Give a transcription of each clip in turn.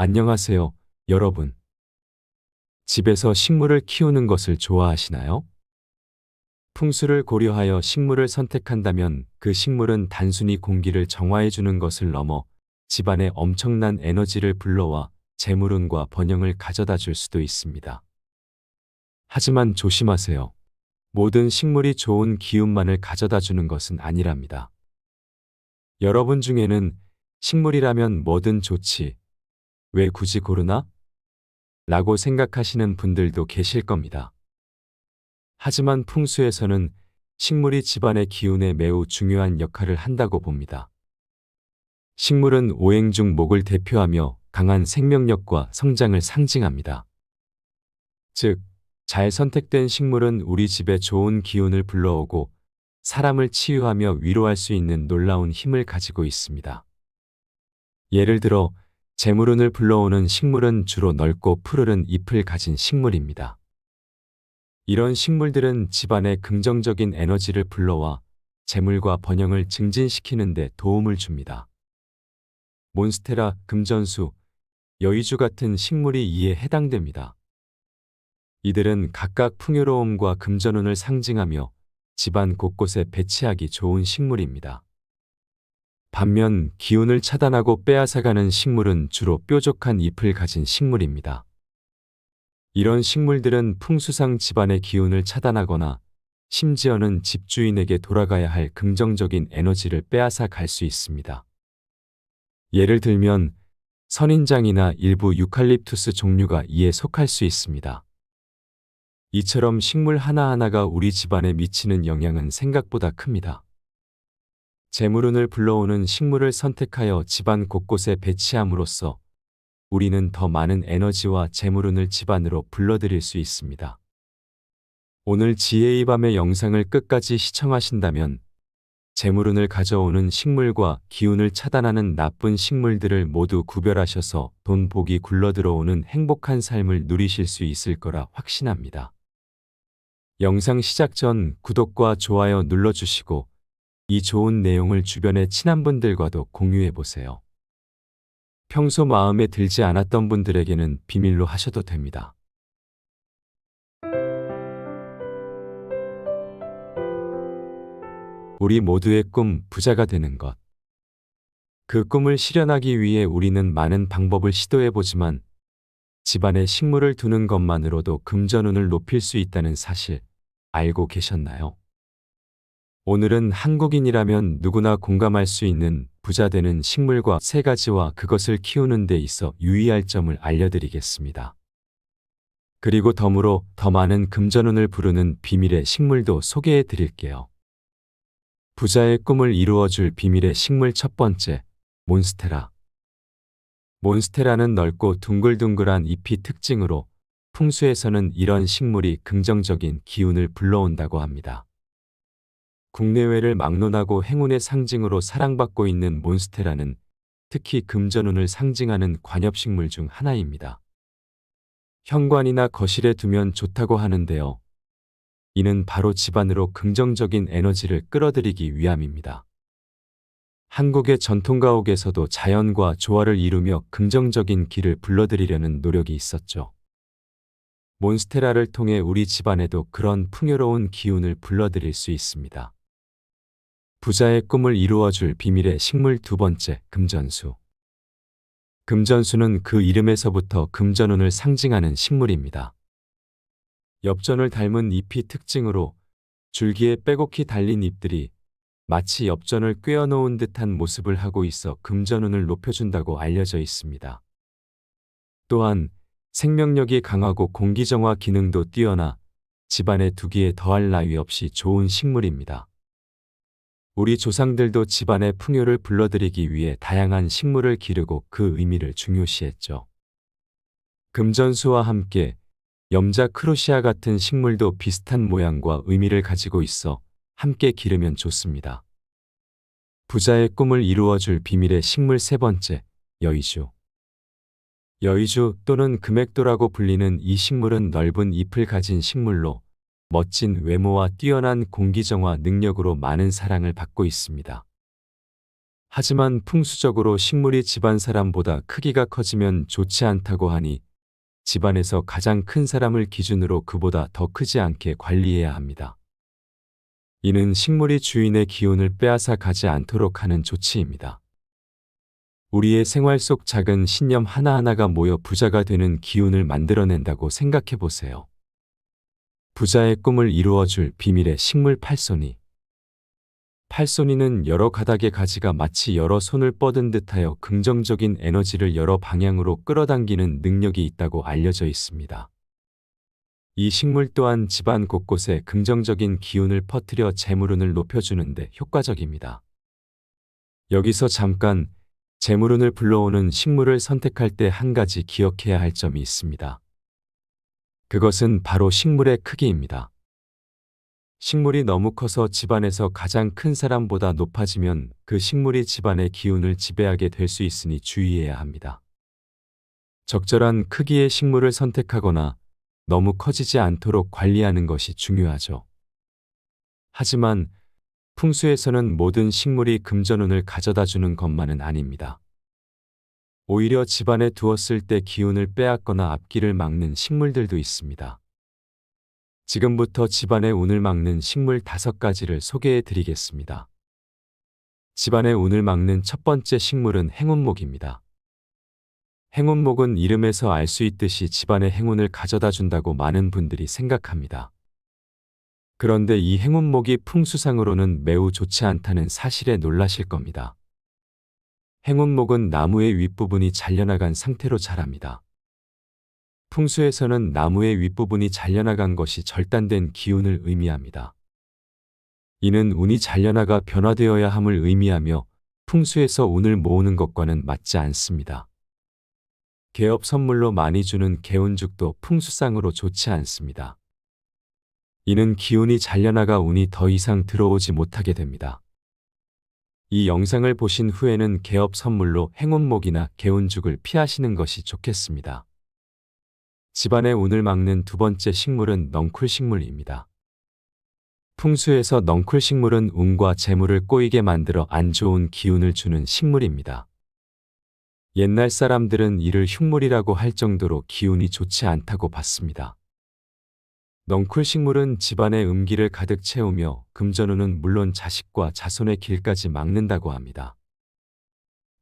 안녕하세요, 여러분. 집에서 식물을 키우는 것을 좋아하시나요? 풍수를 고려하여 식물을 선택한다면 그 식물은 단순히 공기를 정화해주는 것을 넘어 집안에 엄청난 에너지를 불러와 재물운과 번영을 가져다 줄 수도 있습니다. 하지만 조심하세요. 모든 식물이 좋은 기운만을 가져다 주는 것은 아니랍니다. 여러분 중에는 식물이라면 뭐든 좋지. 왜 굳이 고르나? 라고 생각하시는 분들도 계실 겁니다. 하지만 풍수에서는 식물이 집안의 기운에 매우 중요한 역할을 한다고 봅니다. 식물은 오행 중 목을 대표하며 강한 생명력과 성장을 상징합니다. 즉, 잘 선택된 식물은 우리 집에 좋은 기운을 불러오고 사람을 치유하며 위로할 수 있는 놀라운 힘을 가지고 있습니다. 예를 들어, 재물운을 불러오는 식물은 주로 넓고 푸르른 잎을 가진 식물입니다. 이런 식물들은 집안에 긍정적인 에너지를 불러와 재물과 번영을 증진시키는 데 도움을 줍니다. 몬스테라, 금전수, 여의주 같은 식물이 이에 해당됩니다. 이들은 각각 풍요로움과 금전운을 상징하며 집안 곳곳에 배치하기 좋은 식물입니다. 반면 기운을 차단하고 빼앗아가는 식물은 주로 뾰족한 잎을 가진 식물입니다. 이런 식물들은 풍수상 집안의 기운을 차단하거나 심지어는 집주인에게 돌아가야 할 긍정적인 에너지를 빼앗아 갈 수 있습니다. 예를 들면 선인장이나 일부 유칼립투스 종류가 이에 속할 수 있습니다. 이처럼 식물 하나하나가 우리 집안에 미치는 영향은 생각보다 큽니다. 재물운을 불러오는 식물을 선택하여 집안 곳곳에 배치함으로써 우리는 더 많은 에너지와 재물운을 집안으로 불러들일 수 있습니다. 오늘 지혜의 밤의 영상을 끝까지 시청하신다면 재물운을 가져오는 식물과 기운을 차단하는 나쁜 식물들을 모두 구별하셔서 돈 복이 굴러들어오는 행복한 삶을 누리실 수 있을 거라 확신합니다. 영상 시작 전 구독과 좋아요 눌러주시고 이 좋은 내용을 주변의 친한 분들과도 공유해 보세요. 평소 마음에 들지 않았던 분들에게는 비밀로 하셔도 됩니다. 우리 모두의 꿈 부자가 되는 것. 그 꿈을 실현하기 위해 우리는 많은 방법을 시도해 보지만 집안에 식물을 두는 것만으로도 금전운을 높일 수 있다는 사실 알고 계셨나요? 오늘은 한국인이라면 누구나 공감할 수 있는 부자 되는 식물과 세 가지와 그것을 키우는 데 있어 유의할 점을 알려드리겠습니다. 그리고 덤으로 더 많은 금전운을 부르는 비밀의 식물도 소개해 드릴게요. 부자의 꿈을 이루어줄 비밀의 식물 첫 번째, 몬스테라. 몬스테라는 넓고 둥글둥글한 잎이 특징으로 풍수에서는 이런 식물이 긍정적인 기운을 불러온다고 합니다. 국내외를 막론하고 행운의 상징으로 사랑받고 있는 몬스테라는 특히 금전운을 상징하는 관엽식물 중 하나입니다. 현관이나 거실에 두면 좋다고 하는데요. 이는 바로 집안으로 긍정적인 에너지를 끌어들이기 위함입니다. 한국의 전통가옥에서도 자연과 조화를 이루며 긍정적인 길을 불러들이려는 노력이 있었죠. 몬스테라를 통해 우리 집안에도 그런 풍요로운 기운을 불러들일 수 있습니다. 부자의 꿈을 이루어줄 비밀의 식물 두 번째, 금전수. 금전수는 그 이름에서부터 금전운을 상징하는 식물입니다. 엽전을 닮은 잎이 특징으로 줄기에 빼곡히 달린 잎들이 마치 엽전을 꿰어놓은 듯한 모습을 하고 있어 금전운을 높여준다고 알려져 있습니다. 또한 생명력이 강하고 공기정화 기능도 뛰어나 집안에 두기에 더할 나위 없이 좋은 식물입니다. 우리 조상들도 집안의 풍요를 불러들이기 위해 다양한 식물을 기르고 그 의미를 중요시했죠. 금전수와 함께 염자 크로시아 같은 식물도 비슷한 모양과 의미를 가지고 있어 함께 기르면 좋습니다. 부자의 꿈을 이루어줄 비밀의 식물 세 번째, 여의주. 여의주 또는 금액도라고 불리는 이 식물은 넓은 잎을 가진 식물로 멋진 외모와 뛰어난 공기정화 능력으로 많은 사랑을 받고 있습니다. 하지만 풍수적으로 식물이 집안 사람보다 크기가 커지면 좋지 않다고 하니 집안에서 가장 큰 사람을 기준으로 그보다 더 크지 않게 관리해야 합니다. 이는 식물이 주인의 기운을 빼앗아 가지 않도록 하는 조치입니다. 우리의 생활 속 작은 신념 하나하나가 모여 부자가 되는 기운을 만들어낸다고 생각해 보세요. 부자의 꿈을 이루어줄 비밀의 식물 팔손이. 팔손이는 여러 가닥의 가지가 마치 여러 손을 뻗은 듯하여 긍정적인 에너지를 여러 방향으로 끌어당기는 능력이 있다고 알려져 있습니다. 이 식물 또한 집안 곳곳에 긍정적인 기운을 퍼뜨려 재물운을 높여주는데 효과적입니다. 여기서 잠깐 재물운을 불러오는 식물을 선택할 때 한 가지 기억해야 할 점이 있습니다. 그것은 바로 식물의 크기입니다. 식물이 너무 커서 집안에서 가장 큰 사람보다 높아지면 그 식물이 집안의 기운을 지배하게 될 수 있으니 주의해야 합니다. 적절한 크기의 식물을 선택하거나 너무 커지지 않도록 관리하는 것이 중요하죠. 하지만 풍수에서는 모든 식물이 금전운을 가져다 주는 것만은 아닙니다. 오히려 집안에 두었을 때 기운을 빼앗거나 앞길을 막는 식물들도 있습니다. 지금부터 집안의 운을 막는 식물 다섯 가지를 소개해 드리겠습니다. 집안의 운을 막는 첫 번째 식물은 행운목입니다. 행운목은 이름에서 알 수 있듯이 집안의 행운을 가져다 준다고 많은 분들이 생각합니다. 그런데 이 행운목이 풍수상으로는 매우 좋지 않다는 사실에 놀라실 겁니다. 행운목은 나무의 윗부분이 잘려나간 상태로 자랍니다. 풍수에서는 나무의 윗부분이 잘려나간 것이 절단된 기운을 의미합니다. 이는 운이 잘려나가 변화되어야 함을 의미하며 풍수에서 운을 모으는 것과는 맞지 않습니다. 개업 선물로 많이 주는 개운죽도 풍수상으로 좋지 않습니다. 이는 기운이 잘려나가 운이 더 이상 들어오지 못하게 됩니다. 이 영상을 보신 후에는 개업 선물로 행운목이나 개운죽을 피하시는 것이 좋겠습니다. 집안의 운을 막는 두 번째 식물은 넝쿨 식물입니다. 풍수에서 넝쿨 식물은 운과 재물을 꼬이게 만들어 안 좋은 기운을 주는 식물입니다. 옛날 사람들은 이를 흉물이라고 할 정도로 기운이 좋지 않다고 봤습니다. 넝쿨 식물은 집안의 음기를 가득 채우며 금전운은 물론 자식과 자손의 길까지 막는다고 합니다.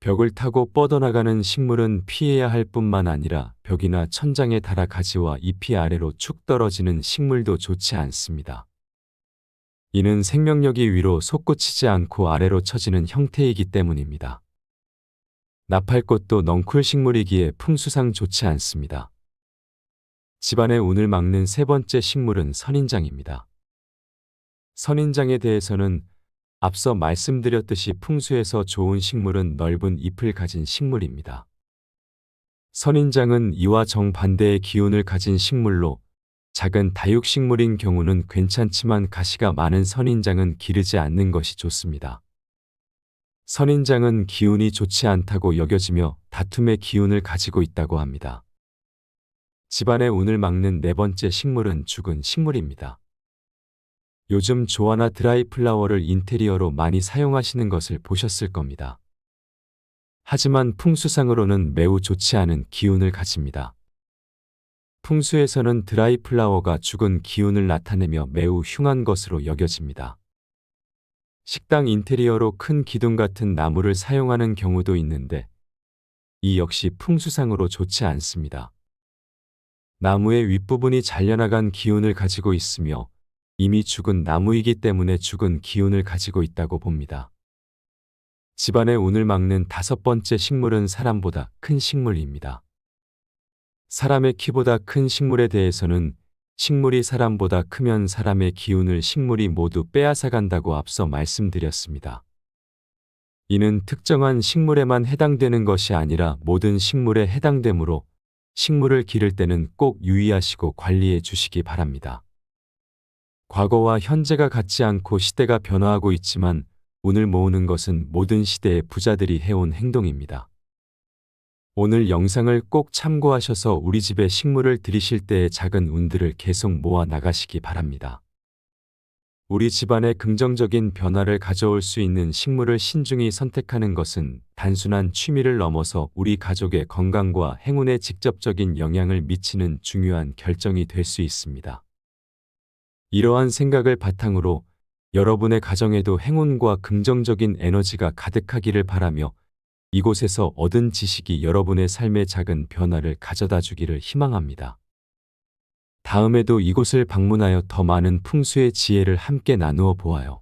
벽을 타고 뻗어나가는 식물은 피해야 할 뿐만 아니라 벽이나 천장에 달아 가지와 잎이 아래로 축 떨어지는 식물도 좋지 않습니다. 이는 생명력이 위로 솟구치지 않고 아래로 처지는 형태이기 때문입니다. 나팔꽃도 넝쿨 식물이기에 풍수상 좋지 않습니다. 집안의 운을 막는 세 번째 식물은 선인장입니다. 선인장에 대해서는 앞서 말씀드렸듯이 풍수에서 좋은 식물은 넓은 잎을 가진 식물입니다. 선인장은 이와 정반대의 기운을 가진 식물로 작은 다육식물인 경우는 괜찮지만 가시가 많은 선인장은 기르지 않는 것이 좋습니다. 선인장은 기운이 좋지 않다고 여겨지며 다툼의 기운을 가지고 있다고 합니다. 집안의 운을 막는 네 번째 식물은 죽은 식물입니다. 요즘 조화나 드라이 플라워를 인테리어로 많이 사용하시는 것을 보셨을 겁니다. 하지만 풍수상으로는 매우 좋지 않은 기운을 가집니다. 풍수에서는 드라이 플라워가 죽은 기운을 나타내며 매우 흉한 것으로 여겨집니다. 식당 인테리어로 큰 기둥 같은 나무를 사용하는 경우도 있는데 이 역시 풍수상으로 좋지 않습니다. 나무의 윗부분이 잘려나간 기운을 가지고 있으며 이미 죽은 나무이기 때문에 죽은 기운을 가지고 있다고 봅니다. 집안의 운을 막는 다섯 번째 식물은 사람보다 큰 식물입니다. 사람의 키보다 큰 식물에 대해서는 식물이 사람보다 크면 사람의 기운을 식물이 모두 빼앗아 간다고 앞서 말씀드렸습니다. 이는 특정한 식물에만 해당되는 것이 아니라 모든 식물에 해당되므로 식물을 기를 때는 꼭 유의하시고 관리해 주시기 바랍니다. 과거와 현재가 같지 않고 시대가 변화하고 있지만 운을 모으는 것은 모든 시대의 부자들이 해온 행동입니다. 오늘 영상을 꼭 참고하셔서 우리 집에 식물을 들이실 때의 작은 운들을 계속 모아 나가시기 바랍니다. 우리 집안에 긍정적인 변화를 가져올 수 있는 식물을 신중히 선택하는 것은 단순한 취미를 넘어서 우리 가족의 건강과 행운에 직접적인 영향을 미치는 중요한 결정이 될 수 있습니다. 이러한 생각을 바탕으로 여러분의 가정에도 행운과 긍정적인 에너지가 가득하기를 바라며 이곳에서 얻은 지식이 여러분의 삶에 작은 변화를 가져다 주기를 희망합니다. 다음에도 이곳을 방문하여 더 많은 풍수의 지혜를 함께 나누어 보아요.